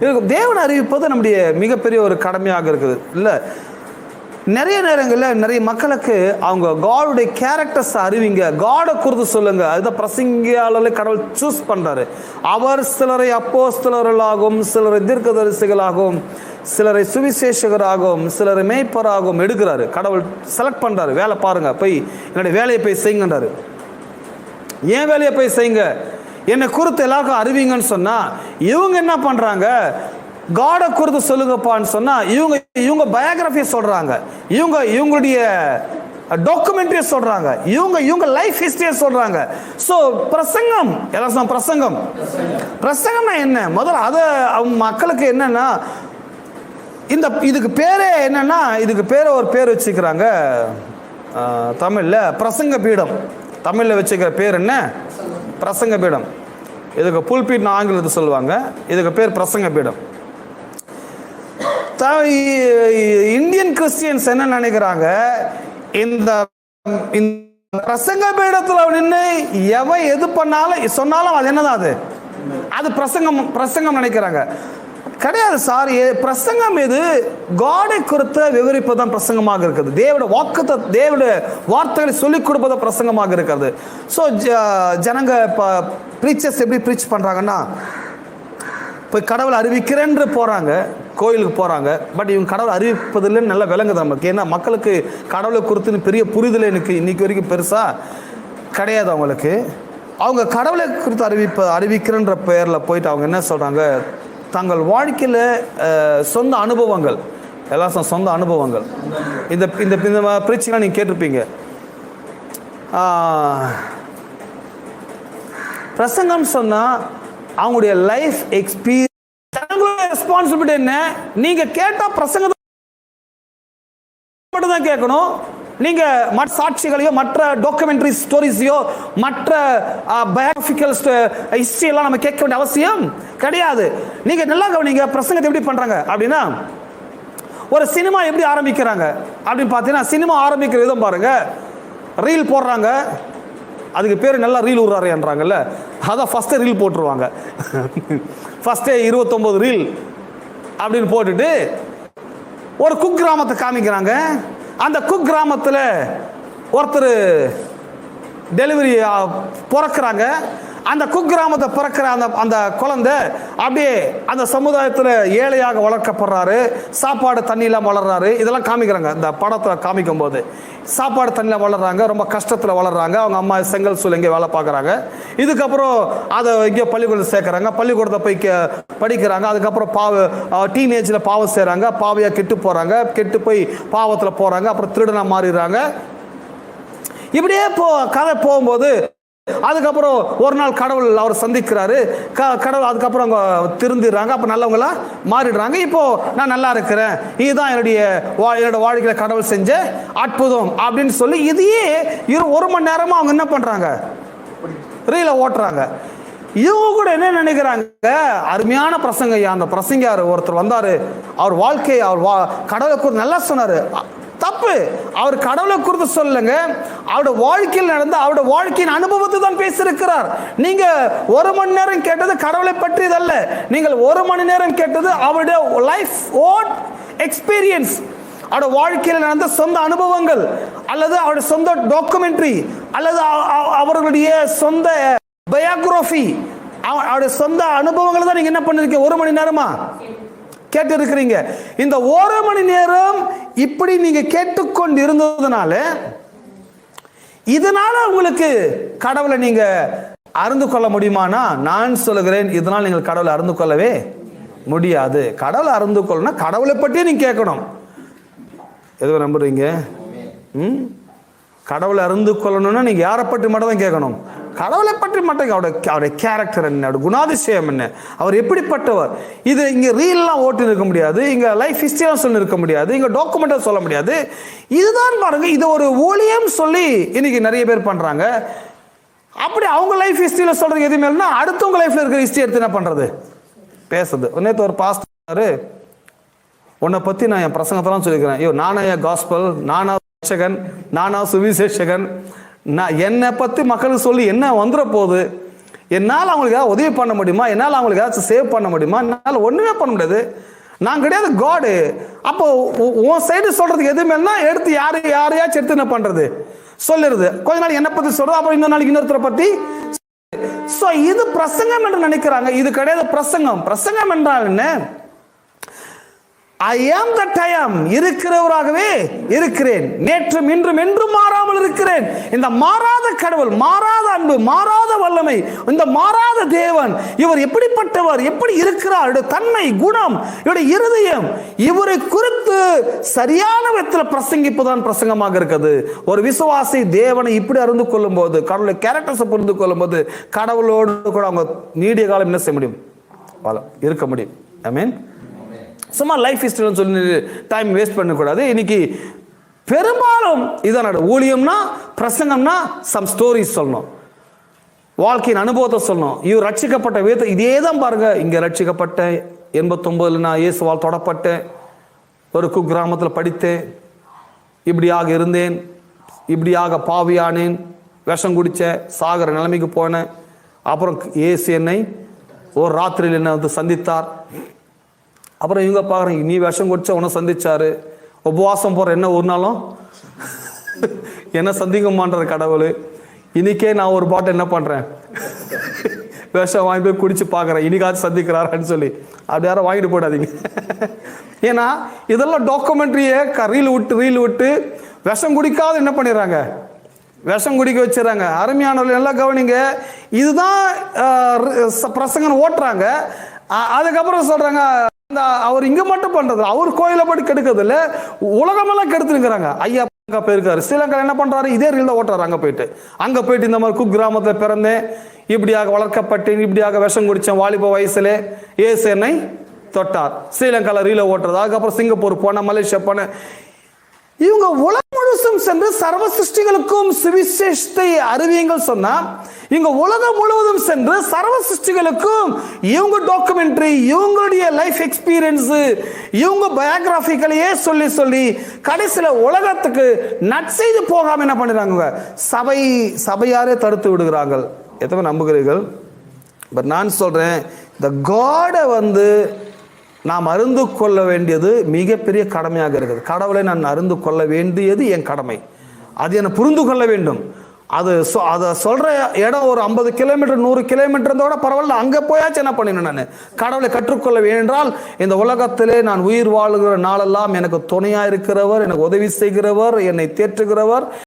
இருக்கும். அறிவிப்பது நம்முடைய மிகப்பெரிய ஒரு கடமையாக இருக்குது. இல்லை. நிறைய நேரங்களில் நிறைய மக்களுக்கு அவங்க காடுடைய கேரக்டர்ஸ் அறிவிங்க. காடை குறித்து சொல்லுங்க. அதுதான் பிரசங்கியாளர்களை கடவுள் சூஸ் பண்ணுறாரு அவர் சிலரை அப்போ சிலர்களாகவும் சிலரை தீர்க்கதரிசிகளாகவும் சிலரை சுவிசேஷகராகவும் சிலரை மேய்ப்பராகவும் எடுக்கிறாரு. கடவுள் செலக்ட் பண்ணுறாரு வேலை பாருங்க. போய் என்னுடைய வேலையை போய் செய்யுங்கன்றாரு. ஏன் வேலையை போய் செய்யுங்க? என்னை குறித்து எல்லாருக்கும் அறிவிங்கன்னு சொன்னால் இவங்க என்ன பண்ணுறாங்க காடை குறித்து சொல்லுங்கப்பான்னு சொன்னால் இவங்க இவங்க பயோகிராஃபியை சொல்கிறாங்க இவங்க இவங்களுடைய டாக்குமெண்ட்ரியை சொல்றாங்க. இவங்க இவங்க லைஃப் ஹிஸ்டரியை சொல்றாங்க. ஸோ பிரசங்கம். எல்லாம் பிரசங்கம். பிரசங்கம்னா என்ன? முதல்ல அதை அவங்க மக்களுக்கு என்னன்னா இந்த இதுக்கு பேரே என்னன்னா இதுக்கு பேரை ஒரு பேர் வச்சுக்கிறாங்க. தமிழில் தமிழ்ல பிரசங்க பீடம். தமிழ்ல வச்சுக்கிற பேர் என்ன? பிரசங்க பீடம். இதுக்கு புல்பீட்னு ஆங்கிலத்தை சொல்லுவாங்க. இதுக்கு பேர் பிரசங்க பீடம். இந்தியன் கிறிஸ்டியன்ஸ் என்ன நினைக்கிறாங்க? இந்த இந்த பிரசங்க பீடத்துல நின்று எவன் எது பண்ணாலும் சொன்னாலும் அது என்னதான் அது? அது பிரசங்கம் பிரசங்கம் நினைக்கிறாங்க. கிடையாது சார். பிரசங்கம் இது காடை குறித்த விவரிப்பதுதான் பிரசங்கமாக இருக்குது. தேவோட வாக்கத்தை தேவோட வார்த்தைகளை சொல்லிக் கொடுப்பது பிரசங்கமாக இருக்கிறது ஸோ ஜனங்க இப்போ ப்ரீச்சர்ஸ் எப்படி ப்ரீச் பண்ணுறாங்கன்னா இப்போ கடவுளை அறிவிக்கிறேன்னு போகிறாங்க கோயிலுக்கு போகிறாங்க பட் இவங்க கடவுளை அறிவிப்பதில்லைன்னு நல்லா விளங்குது நமக்கு. ஏன்னா மக்களுக்கு கடவுளை குறித்துன்னு பெரிய புரிதல் எனக்கு இன்றைக்கி வரைக்கும் பெருசாக கிடையாது அவங்களுக்கு. அவங்க கடவுளை குறித்து அறிவிப்ப அறிவிக்கிறன்ற பெயரில் போயிட்டு அவங்க என்ன சொல்கிறாங்க தங்கள் வாழ்க்கையில் சொந்த அனுபவங்கள். எல்லாம் சொந்த அனுபவங்கள். இந்த இந்த இந்த பிரச்சனை நீங்கள் கேட்டிருப்பீங்க. பிரசங்கம் சொன்னால் அவங்களுடைய லைஃப் எக்ஸ்பீரியன்ஸ் ரெஸ்பான்சிபிலிட்டி என்ன? நீங்கள் கேட்டால் பிரசங்க மட்டும் தான் கேட்கணும். நீங்க மற்ற சாட்சிகளையோ மற்ற டாக்குமெண்ட்ரி ஸ்டோரிஸையோ மற்ற பயோகிராபிக்கல் ஹிஸ்டரி எல்லாம் நம்ம கேட்க வேண்டிய அவசியம் கிடையாது. நீங்க நல்லா கவனிங்க பிரசங்கத்தை எப்படி பண்றாங்க? அப்படின்னா ஒரு சினிமா எப்படி ஆரம்பிக்கிறாங்க? அப்படின்னு பார்த்தீங்கன்னா சினிமா ஆரம்பிக்கிற விதம் பாருங்க. ரீல் போடுறாங்க. அதுக்கு பேர் நல்லா ரீல் விட்றாருன்றாங்கல்ல அதான் ஃபஸ்ட்டே ரீல் போட்டுருவாங்க. ஃபஸ்ட்டே இருபத்தொம்போது ரீல் அப்படின்னு போட்டுட்டு ஒரு குக் கிராமத்தை காமிக்கிறாங்க. அந்த குக் கிராமத்தில் ஒருத்தர் டெலிவரி பிறக்கிறாங்க. அந்த குக்கிராமத்தை பிறக்கிற அந்த அந்த குழந்தை அப்படியே அந்த சமுதாயத்தில் ஏழையாக வளர்க்கப்படுறாரு. சாப்பாடு தண்ணியெலாம் வளர்றாரு. இதெல்லாம் காமிக்கிறாங்க. இந்த படத்தில் காமிக்கும் போது சாப்பாடு தண்ணியில் வளர்றாங்க. ரொம்ப கஷ்டத்தில் வளர்றாங்க. அவங்க அம்மா செங்கல் சூழல் இங்கே வேலை பார்க்குறாங்க. இதுக்கப்புறம் அதை இங்கே பள்ளிக்கூடத்தில் சேர்க்குறாங்க. பள்ளிக்கூடத்தை போய் படிக்கிறாங்க. அதுக்கப்புறம் பாவ டீனேஜில் பாவம் செய்கிறாங்க பாவையாக கெட்டு போகிறாங்க கெட்டு போய் பாவத்தில் போகிறாங்க அப்புறம் திருடனாக மாறிடுறாங்க. இப்படியே போ கதை போகும்போது அதுக்கப்புறம் ஒரு நாள் கடவுள் அவர் சந்திக்கிறாரு. க கடவுள் அதுக்கப்புறம் அவங்க திருந்திடுறாங்க. அப்போ நல்லவங்களா மாறிடுறாங்க. இப்போ நான் நல்லா இருக்கிறேன். இதுதான் என்னுடைய வா என்னோட வாழ்க்கையில் கடவுள் செஞ்ச அற்புதம் அப்படின்னு சொல்லி இதையே இரு ஒரு மணி நேரமாக அவங்க என்ன பண்ணுறாங்க ரீல ஓட்டுறாங்க. இவங்க கூட என்ன நினைக்கிறாங்க? அருமையான பிரசங்க அந்த பிரசங்கார் ஒருத்தர் வந்தாரு. அவர் வாழ்க்கையை அவர் வா கடவுளை குறித்து நல்லா சொன்னாரு. தப்பு. அவர் கடவுளை குறித்து சொல்லுங்க அவருடைய வாழ்க்கையில் நடந்த அவருடைய வாழ்க்கையின் அனுபவத்தை தான் பேசியிருக்கிறார். நீங்க ஒரு மணி நேரம் கேட்டது கடவுளை பற்றியதல்ல நீங்கள் ஒரு மணி நேரம் கேட்டது அவருடைய லைஃப் ஓட் எக்ஸ்பீரியன்ஸ் அவரோட வாழ்க்கையில் நடந்த சொந்த அனுபவங்கள் அல்லது அவருடைய சொந்த டாக்குமெண்ட்ரி அல்லது அவர்களுடைய சொந்த பயோகிராஃபி அவருடைய சொந்த அனுபவங்களை தான் நீங்க என்ன பண்ணிருக்கீங்க? ஒரு மணி நேரமா? கேட்டு இருக்கிறீங்க இந்த ஒரு மணி நேரம் இப்படி நீங்க கேட்டுக்கொண்டு இருந்ததுனால இதனால உங்களுக்கு கடவுளை நீங்க அறிந்து கொள்ள முடியுமானா? நான் சொல்லுகிறேன் இதனால் நீங்கள் கடவுளை அறிந்து கொள்ளவே முடியாது. கடவுளை அறிந்து கொள்ளணும் கடவுளை பற்றியே நீங்க கேட்கணும். எதுவும் நம்புறீங்க? ம்? கடவுளை அறிந்து கொள்ளணும்னா நீங்க யாரை பற்றி மட்டும் தான் கேட்கணும்? கடவுளை பற்றி மட்டும் அவருடைய அவருடைய கேரக்டர் என்ன அவருடைய குணாதிசயம் என்ன அவர் எப்படிப்பட்டவர்? இது இங்கே ரீல்லாம் ஓட்டி இருக்க முடியாது இங்கே லைஃப் ஹிஸ்டரியாக சொல்லி இருக்க முடியாது இங்கே டாக்குமெண்ட்டாக சொல்ல முடியாது. இதுதான் பாருங்க இது ஒரு ஊழியம் சொல்லி இன்னைக்கு நிறைய பேர் பண்ணுறாங்க அப்படி அவங்க லைஃப் ஹிஸ்டரியில் சொல்கிறது எதுவுமே இல்லைன்னா அடுத்தவங்க லைஃப்பில் இருக்கிற ஹிஸ்டரி எடுத்து என்ன பண்ணுறது பேசுறது நேற்று ஒரு பாஸ்டர் உன்னை பற்றி நான் என் பிரசங்கத்தெல்லாம் சொல்லிக்கிறேன். ஐயோ நானா என் காஸ்பல் நானா ரட்சகன் நானா சுவிசேஷகன் நான் என்னை பற்றி மக்களுக்கு சொல்லி என்ன வந்துட போகுது? என்னால் அவங்களுக்கு ஏதாவது உதவி பண்ண முடியுமா? என்னால் அவங்களுக்கு ஏதாச்சும் சேவ் பண்ண முடியுமா? என்னால் ஒன்றுமே பண்ண முடியாது. நான் கிடையாது காடு அப்போ உன் சைடு சொல்றதுக்கு எதுவுமே எடுத்து யாரு யாரையாச்சும் எடுத்து என்ன பண்றது? சொல்லிடுது. கொஞ்ச நாள் என்னை பத்தி சொல்றது அப்புறம் இன்னொரு நாளைக்கு இன்னொருத்தரை பத்தி சோ இது பிரசங்கம் என்று நினைக்கிறாங்க. இது கிடையாது பிரசங்கம். பிரசங்கம் என்றால் என்ன? ஐ ஆம் தட் ஐ ஆம் இருக்கிறவராகவே இருக்கிறேன். நேற்றும் இன்றும் என்றும் மாறாமல் இருக்கிறேன். இந்த மாறாத கடவுள் மாறாத அன்பு மாறாத வல்லமை இந்த மாறாத தேவன் இவர் எப்படிப்பட்டவர் எப்படி இருக்கிறார்? தன்மை குணம் இவருடைய இருதயம் இவரை குறித்து சரியான விதத்தில் பிரசங்கிப்புதான் பிரசங்கமாக இருக்குது ஒரு விசுவாசி தேவனை இப்படி அறிந்து கொள்ளும் போது கடவுளுடைய கேரக்டர்ஸை புரிந்து கொள்ளும் போது கடவுளோடு கூட அவங்க நீடிய காலம் என்ன செய்ய முடியும்? இருக்க முடியும். ஐ மீன் சும்மா லைஃப் ஹிஸ்டரின்னு சொல்லி டைம் வேஸ்ட் பண்ணக்கூடாது. இன்னைக்கு பெரும்பாலும் இதான் ஊழியம்னா பிரசங்கம்னா சம் ஸ்டோரிஸ் சொல்லணும். வாழ்க்கையின் அனுபவத்தை சொல்லணும். இவர் ரட்சிக்கப்பட்ட விதத்தை இதே தான் பாருங்க. இங்கே ரட்சிக்கப்பட்டேன். எண்பத்தொம்போதில் நான் இயேசுவால் தொடப்பட்டேன். ஒரு குக்கிராமத்தில் படித்தேன். இப்படியாக இருந்தேன். இப்படியாக பாவியானேன். விஷம் குடித்தேன். சாகிற நிலைமைக்கு போனேன். அப்புறம் இயேசு என்னை ஒரு ராத்திரியில் என்னை வந்து சந்தித்தார். அப்புறம் இவங்க பார்க்குறாங்க நீ விஷம் குடிச்ச உன்னை சந்திச்சாரு. உபவாசம் போகிற என்ன ஒரு நாளும்? என்ன சந்திக்குமான்ற கடவுள். இன்னைக்கே நான் ஒரு பாட்டை என்ன பண்ணுறேன் விஷம் வாங்கி போய் குடிச்சு பார்க்குறேன் இன்னைக்காச்சும் சந்திக்கிறாரான்னு சொல்லி. அப்படி யாரும் வாங்கிட்டு போயிடாதீங்க. ஏன்னா இதெல்லாம் டாக்குமெண்ட்ரியே ரீல் விட்டு ரீல் விட்டு விஷம் குடிக்காத என்ன பண்ணிடுறாங்க? விஷம் குடிக்க வச்சிடறாங்க. அருமையானவர்கள் நல்லா கவனிங்க. இதுதான் பிரசங்கன்னு ஓட்டுறாங்க. அதுக்கப்புறம் சொல்றாங்க அவர் இங்க மட்டும் பண்றது அவர் கோயிலை படி கெடுக்கிறது இல்ல. உலகமெல்லாம் கெடுத்துருக்கிறாங்க ஐயா அங்க போயிருக்காரு. ஸ்ரீலங்கா என்ன பண்றாரு? இதே ரீல் ஓட்டுறாரு அங்க போயிட்டு. அங்க போயிட்டு இந்த மாதிரி குக் கிராமத்துல பிறந்தேன். இப்படியாக வளர்க்கப்பட்டேன். இப்படியாக விஷம் குடிச்சேன் வாலிப வயசுல ஏசு என்னை தொட்டார். ஸ்ரீலங்கால ரீல ஓட்டுறது. அதுக்கப்புறம் சிங்கப்பூர் போனேன். மலேசியா போனேன். இவங்க உலகம் முழுசும் சென்று சர்வ சிருஷ்டிகளுக்கும் சுவிசேஷத்தை அறிவியுங்கள் சொன்னா இவங்க உலகம் முழுவதும் சென்று சர்வ சிருஷ்டிகளுக்கும் இவங்க டாக்குமெண்ட்ரி இவங்களுடைய லைஃப் எக்ஸ்பீரியன்ஸ் இவங்க பயோகிராபிகளையே சொல்லி சொல்லி கடைசியில் உலகத்துக்கு நற்செய்து போகாம என்ன பண்ணுறாங்க சபை சபையாரே தடுத்து விடுகிறார்கள். எத்தனை நம்புகிறீர்கள்? பட் நான் சொல்றேன் இந்த காடை வந்து நாம் அறிந்து கொள்ள வேண்டியது மிகப்பெரிய கடமையாக இருக்குது கடவுளை நான் அறிந்து கொள்ள வேண்டியது என் கடமை. அது என்னை புரிந்து கொள்ள வேண்டும். அது சொ- அதை சொல்கிற இடம் ஒரு ஐம்பது கிலோமீட்டர் நூறு கிலோமீட்டர் இருந்தோட பரவாயில்ல. அங்கே போயாச்சும் என்ன பண்ணினேன் நான்? கடவுளை கற்றுக்கொள்ள வேண்டால் இந்த உலகத்திலே நான் உயிர் வாழுகிற நாளெல்லாம் எனக்கு துணையாக இருக்கிறவர் எனக்கு உதவி செய்கிறவர் என்னை தேற்றுகிறவர்.